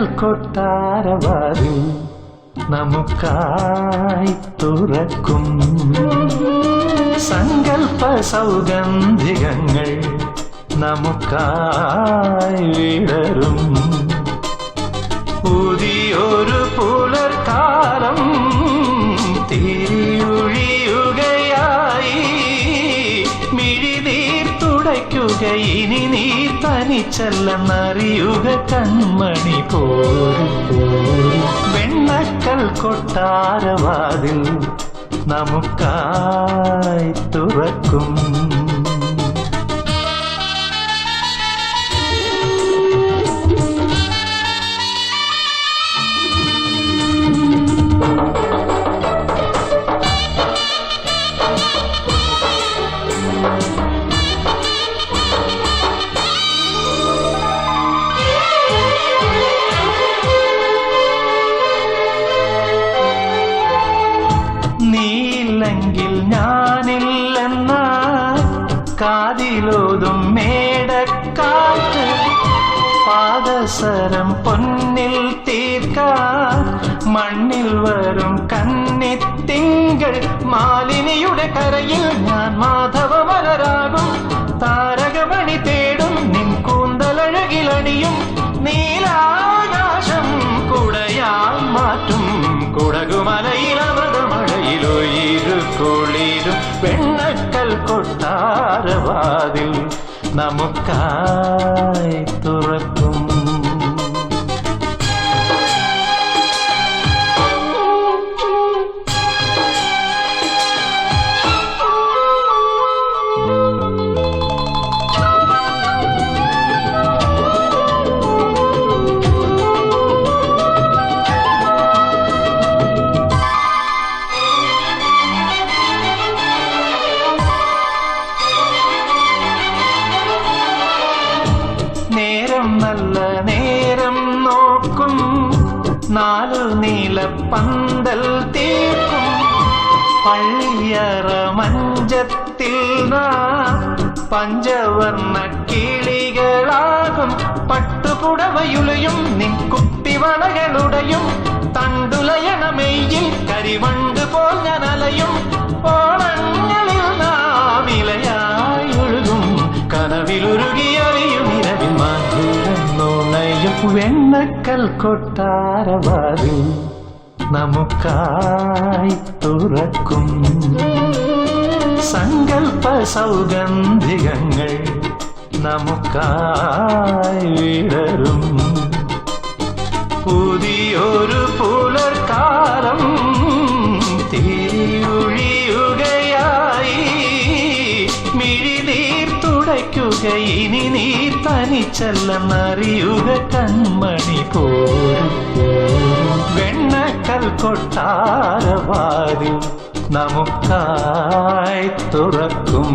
കൊട്ടാരവാതിൽ നമുക്കായി തുറക്കും. സങ്കൽപ്പ സൗഗന്ധികങ്ങൾ നമുക്കായി വിടരും. മിഴിനീർ ഇനി നീ തനിച്ചല്ലെന്നറിയുക കൺമണി പോരും വെണ്ണക്കൽ കൊട്ടാരവാതിൽ നമുക്കായി തുറക്കും. നീയില്ലെങ്കിൽ காதிலோதும் மேடக்காற்று பாதசரம் பொன்னில் தீர்க்கா மண்ணில் வரும் கன்னி திங்கள் மாலினியுடைய கரையில் நான் மாதவ மலராகும் தாய் കൊട്ടാരവാതിൽ നമുക്കായി തുറക്കും. நாலு நீல பந்தல் தீர்க்கும். பள்ளியற மஞ்சத்தில் நாம் பஞ்சவர்ண கிளிகளாகும். பட்டு புடவையுலையும் நிற்குப்பி வளகளுடையும் தண்டுலயன மெய்யில் கரிவண்டு போல் நனலையும். വെണ്ണക്കൽ കൊട്ടാരവാതിൽ നമുക്കായി തുറക്കും. സങ്കൽപ്പ സൗഗന്ധികങ്ങൾ നമുക്കായി വിടരും. പുതിയൊരു പുലർക്കാലം തിരിയൊഴിയുകയായി. മിഴിനീർ തുടയ്ക്കുക ഇനി നീ തനിച്ചല്ലെന്നറിയുക കൺമണി പോരും വെണ്ണക്കൽ കൊട്ടാരവാതിൽ നമുക്കായി തുറക്കും.